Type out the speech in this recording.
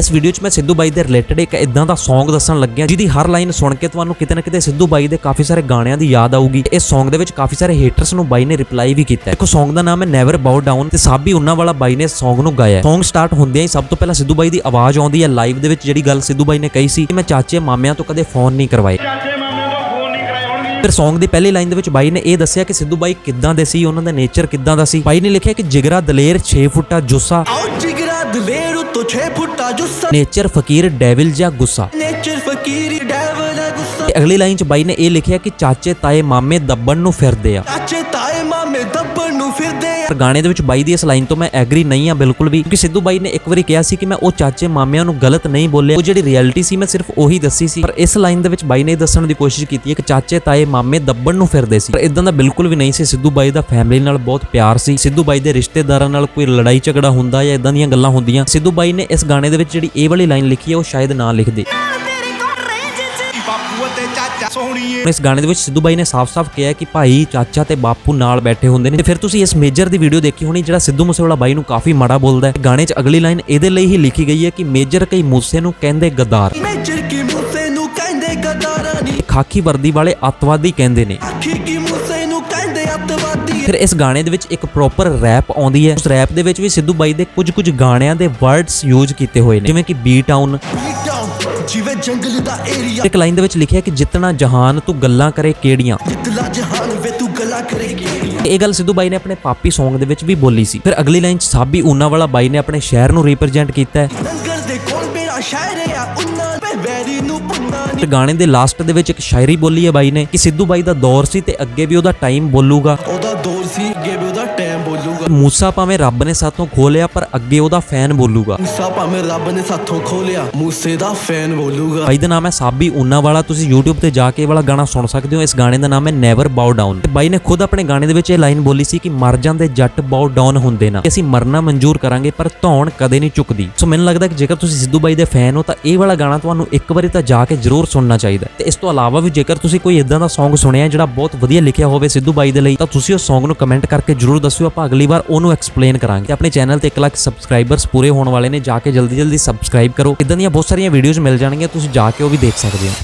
ਇਸ ਵੀਡੀਓ 'ਚ ਮੈਂ ਸਿੱਧੂ ਬਾਈ ਦੇ ਰਿਲੇਟਡ ਇੱਕ ਇਦਾਂ ਦਾ Song ਦੱਸਣ ਲੱਗਿਆ ਜਿਹਦੀ ਹਰ ਲਾਈਨ ਸੁਣ ਕੇ ਤੁਹਾਨੂੰ ਕਿਤੇ ਨਾ ਕਿਤੇ ਸਿੱਧੂ ਬਾਈ ਦੇ ਕਾਫੀ ਸਾਰੇ ਗਾਣਿਆਂ ਦੀ ਯਾਦ ਆਊਗੀ। ਇਸ Song ਦੇ ਵਿੱਚ ਕਾਫੀ ਸਾਰੇ ਹੇਟਰਸ ਨੂੰ ਬਾਈ ਨੇ ਰਿਪਲਾਈ ਵੀ ਕੀਤਾ ਹੈ। ਦੇਖੋ Song ਦਾ ਨਾਮ ਹੈ ਨੈਵਰ ਬਾਉ ਡਾਊਨ ਤੇ ਸਾਬੀ ਉਹਨਾਂ ਵਾਲਾ ਬਾਈ ਨੇ Song ਨੂੰ ਗਾਇਆ Song ਸਟਾਰਟ ਹੁੰਦਿਆਂ ਹੀ ਸਭ ਤੋਂ ਪਹਿਲਾਂ ਸਿੱਧੂ ਬਾਈ ਦੀ ਆਵਾਜ਼ ਆਉਂਦੀ ਹੈ ਲਾਈਵ ਦੇ ਵਿੱਚ ਜਿਹੜੀ ਗੱਲ ਸਿੱਧੂ ਬਾਈ ਨੇ ਕਹੀ ਸੀ ਕਿ ਮੈਂ ਚਾਚੇ ਮਾਮਿਆਂ ਤੋਂ ਕਦੇ ਫੋਨ ਨਹੀਂ ਕਰਵਾਏ। ਚਾਚੇ ਮਾਮੇ ਤੋਂ ਫੋਨ ਨਹੀਂ ਕਰਾਏ ਹੋਣਗੇ ਫਿਰ Song ਦੀ ਪਹਿਲੀ ਲਾਈਨ ਦੇ ਵਿੱਚ ਬਾਈ ਨੇ ਇਹ ਦੱਸਿਆ ਕਿ ਸਿੱਧੂ ਬਾਈ ਕਿੱਦਾਂ ਦੇ ਸੀ ਉਹਨਾਂ ਦਾ ਨੇਚਰ ਕਿੱਦਾਂ ਦਾ ਸੀ। ਬਾਈ ਨੇ ਲਿਖਿਆ ਕਿ ਜਿਗਰਾ ਦਲੇਰ 6 ਫੁੱਟਾ ਜੁੱਸਾ। ਆਓ ਜਿਗਰਾ ਦਲੇਰ 6 ਫੁੱਟਾ ਜੁੱਸਾ ਨੇਚਰ ਫਕੀਰ ਡੈਵਿਲ ਜਾਂ ਗੁੱਸਾ ਨੇਚਰ ਫਕੀਰੀ ਡੈਵਲ ਅਗਲੀ ਲਾਈਨ 'ਚ ਬਾਈ ਨੇ ਇਹ ਲਿਖਿਆ ਕਿ ਚਾਚੇ ਤਾਏ ਮਾਮੇ ਦੱਬਣ ਨੂੰ ਫਿਰਦੇ ਆ। ਚਾਚੇ ਤਾਏ ਮਾਮੇ ਦੱਬਣ ਨੂੰ ਫਿਰਦੇ ਆ। ਪਰ ਗਾਣੇ ਦੇ ਵਿੱਚ ਬਾਈ ਦੀ ਇਸ ਲਾਈਨ ਤੋਂ ਮੈਂ ਐਗਰੀ ਨਹੀਂ ਆ ਬਿਲਕੁਲ ਵੀ ਕਿਉਂਕਿ ਸਿੱਧੂ ਬਾਈ ਨੇ ਇੱਕ ਵਾਰੀ ਕਿਹਾ ਸੀ ਕਿ ਮੈਂ ਉਹ ਚਾਚੇ ਮਾਮਿਆਂ ਨੂੰ ਗਲਤ ਨਹੀਂ ਬੋਲਿਆ। ਉਹ ਜਿਹੜੀ ਰਿਐਲਿਟੀ ਸੀ ਮੈਂ ਸਿਰਫ ਉਹੀ ਦੱਸੀ ਸੀ। ਪਰ ਇਸ ਲਾਈਨ ਦੇ ਵਿੱਚ ਬਾਈ ਨੇ ਦੱਸਣ ਦੀ ਕੋਸ਼ਿਸ਼ ਕੀਤੀ ਹੈ ਕਿ ਚਾਚੇ ਤਾਏ ਮਾਮੇ ਦੱਬਣ ਨੂੰ ਫਿਰਦੇ ਸੀ। ਪਰ ਇਦਾਂ ਦਾ ਬਿਲਕੁਲ ਵੀ ਨਹੀਂ ਸੀ। ਸਿੱਧੂ ਬਾਈ ਦਾ ਫੈਮਿਲੀ ਨਾਲ ਬਹੁਤ ਪਿਆਰ ਸੀ। ਸਿੱਧੂ ਬਾਈ ਦੇ ਰਿਸ਼ਤੇਦਾਰਾਂ ਨਾਲ ਕੋਈ ਲੜਾਈ ਝਗੜਾ ਹੁੰਦਾ ਜਾਂ ਇਦਾਂ ਦੀਆਂ ਗੱਲਾਂ ਹੁੰਦੀਆਂ। ਸਿੱਧੂ ਬਾਈ ਨੇ ਇਸ ਗਾਣੇ ਦੇ ਵਿੱਚ ਜਿਹੜੀ ਇਹ ਵਾਲੀ ਲਾਈਨ ਲਿਖੀ ਹੈ ਉਹ ਸ਼ਾਇਦ ਨਾ ਲਿਖਦੇ। ਬਾਪੂ ਅਤੇ ਚਾਚਾ ਸੋਹਣੀਏ। ਹੁਣ ਇਸ ਗਾਣੇ ਦੇ ਵਿੱਚ ਸਿੱਧੂ ਬਾਈ ਨੇ ਸਾਫ਼-ਸਾਫ਼ ਕਿਹਾ ਕਿ ਭਾਈ ਚਾਚਾ ਤੇ ਬਾਪੂ ਨਾਲ ਬੈਠੇ ਹੁੰਦੇ ਨੇ। ਤੇ ਫਿਰ ਤੁਸੀਂ ਇਸ ਮੇਜਰ ਦੀ ਵੀਡੀਓ ਦੇਖੀ ਹੋਣੀ ਜਿਹੜਾ ਸਿੱਧੂ ਮੂਸੇਵਾਲਾ ਬਾਈ ਨੂੰ ਕਾਫੀ ਮਾੜਾ ਬੋਲਦਾ ਹੈ। ਗਾਣੇ 'ਚ ਅਗਲੀ ਲਾਈਨ ਇਹਦੇ ਲਈ ਹੀ ਲਿਖੀ ਗਈ ਹੈ ਕਿ ਮੇਜਰ ਕਈ ਮੂਸੇ ਨੂੰ ਕਹਿੰਦੇ ਗਦਾਰ। ਮੇਜਰ ਕੀ ਮੂਸੇ ਨੂੰ ਕਹਿੰਦੇ ਗਦਾਰਾਂ ਨੀ ਖਾਕੀ ਵਰਦੀ ਵਾਲੇ ਅੱਤਵਾਦੀ ਕਹਿੰਦੇ ਨੇ। ਆਖੀ ਕੀ ਮੂਸੇ ਨੂੰ ਕਹਿੰਦੇ ਅੱਤਵਾਦੀ। ਫਿਰ ਇਸ ਗਾਣੇ ਦੇ ਵਿੱਚ ਇੱਕ ਪ੍ਰੋਪਰ ਰੈਪ ਆਉਂਦੀ ਹੈ। ਉਸ ਰੈਪ ਦੇ ਵਿੱਚ ਵੀ ਸਿੱਧੂ ਬਾਈ ਦੇ ਕੁਝ ਕੁਝ ਗਾਣਿਆਂ ਦੇ ਵਰਡਸ ਯੂਜ਼ ਕੀਤੇ ਹੋਏ ਨੇ। ਜਿਵੇਂ ਕਿ ਬੀ ਟਾਊਨ ਜਿਵੇਂ ਜੰਗਲ ਦਾ ਏਰੀਆ। ਇੱਕ ਲਾਈਨ ਦੇ ਵਿੱਚ ਲਿਖਿਆ ਕਿ ਜਿੱਤਣਾ ਜਹਾਨ ਤੂੰ ਗੱਲਾਂ ਕਰੇ ਕਿਹੜੀਆਂ? ਜਿਤਲਾ ਜਹਾਨ ਵੇ ਤੂੰ ਗਲਾ ਕਰੇਗੀ ਇਹ ਗੱਲ ਸਿੱਧੂ ਬਾਈ ਨੇ ਆਪਣੇ ਪਾਪੀ Song ਦੇ ਵਿੱਚ ਵੀ ਬੋਲੀ ਸੀ। ਫਿਰ ਅਗਲੀ ਲਾਈਨ 'ਚ ਸਾਬੀ ਊਨਾ ਵਾਲਾ ਬਾਈ ਨੇ ਆਪਣੇ ਸ਼ਹਿਰ ਨੂੰ ਰਿਪਰੈਜ਼ੈਂਟ ਕੀਤਾ ਹੈ। ਲੰਗਰ ਦੇ ਕੋਲ ਮੇਰਾ ਸ਼ਾਇਰ ਆ ਉਹਨਾਂ ਪੇ ਵੈਰੀ ਨੂੰ ਪੁੰਨਾ ਤੇ ਗਾਣੇ ਦੇ ਲਾਸਟ ਦੇ ਵਿੱਚ ਇੱਕ ਸ਼ਾਇਰੀ ਬੋਲੀ ਹੈ ਬਾਈ ਨੇ ਕਿ ਸਿੱਧੂ ਬਾਈ ਦਾ ਦੌਰ ਸੀ ਤੇ ਅੱਗੇ ਵੀ ਉਹਦਾ ਟਾਈਮ ਬੋਲੂਗਾ। ਮੂਸਾ ਭਾਵੇਂ ਰੱਬ ਨੇ ਸਾਥੋਂ ਖੋਲਿਆ ਪਰ ਅੱਗੇ ਉਹਦਾ ਫੈਨ ਬੋਲੂਗਾ। ਮੂਸਾ ਭਾਵੇਂ ਰੱਬ ਨੇ ਸਾਥੋਂ ਖੋਲਿਆ ਮੂਸੇ ਦਾ ਫੈਨ ਬੋਲੂਗਾ। ਬਾਈ ਦਾ ਨਾਮ ਹੈ ਸਾਬੀ ਊਨਾ ਵਾਲਾ ਤੁਸੀਂ YouTube ਤੇ ਜਾ ਕੇ ਇਹ ਵਾਲਾ ਗਾਣਾ ਸੁਣ ਸਕਦੇ ਹੋ। ਇਸ ਗਾਣੇ ਦਾ ਨਾਮ ਹੈ ਨੈਵਰ ਬਾਉ ਡਾਊਨ ਤੇ ਬਾਈ ਨੇ ਖੁਦ ਆਪਣੇ ਗਾਣੇ ਦੇ ਵਿੱਚ ਇਹ ਲਾਈਨ ਬੋਲੀ ਸੀ ਕਿ ਮਰ ਜਾਂਦੇ ਜੱਟ ਬਾਉ ਡਾਊਨ ਹੁੰਦੇ ਨਾ। ਅਸੀਂ ਮਰਨਾ ਮਨਜ਼ੂਰ ਕਰਾਂਗੇ ਪਰ ਧੌਣ ਕਦੇ ਨਹੀਂ ਚੁੱਕਦੀ। ਸੋ ਮੈਨੂੰ ਲੱਗਦਾ ਕਿ ਜੇਕਰ ਤੁਸੀਂ ਸਿੱਧੂ ਬਾਈ ਦੇ ਫੈਨ ਹੋ ਤਾਂ ਇਹ ਵਾਲਾ ਗਾਣਾ ਤੁਹਾਨੂੰ ਇੱਕ ਵਾਰੀ ਤਾਂ ਜਾ ਕੇ ਜ਼ਰੂਰ ਸੁਣਨਾ ਚਾਹੀਦਾ। ਤੇ ਇਸ ਤੋਂ ਇਲਾਵਾ ਵੀ ਜੇਕਰ ਤੁਸੀਂ ਕੋਈ ਇਦਾਂ ਦਾ Song ਸੁਣਿਆ ਜਿਹੜਾ ਬਹੁਤ ਵਧੀਆ ਲਿਖਿਆ ਹੋਵੇ ਸਿੱਧੂ ਬਾਈ ਦੇ ਲਈ ਤਾਂ ਤੁਸੀਂ ਉਸ Song ਨੂੰ ਕਮੈਂਟ ਕਰਕੇ ਜ਼ਰੂਰ ਦੱਸਿਓ। ਆਪਾਂ ਅਗਲੀ ਵਾਰ ਉਹਨੂੰ ਐਕਸਪਲੇਨ ਕਰਾਂਗੇ। ਤੇ ਆਪਣੇ ਚੈਨਲ ਤੇ 1 ਲੱਖ ਸਬਸਕ੍ਰਾਈਬਰਸ ਪੂਰੇ ਹੋਣ ਵਾਲੇ ਨੇ, ਜਾ ਕੇ ਜਲਦੀ ਜਲਦੀ ਸਬਸਕ੍ਰਾਈਬ ਕਰੋ। ਇਦਾਂ ਦੀਆਂ ਬਹੁਤ ਸਾਰੀਆਂ ਵੀਡੀਓਜ਼ ਮਿਲ ਜਾਣਗੀਆਂ, ਤੁਸੀਂ ਜਾ ਕੇ ਉਹ ਵੀ ਦੇਖ ਸਕਦੇ ਹੋ।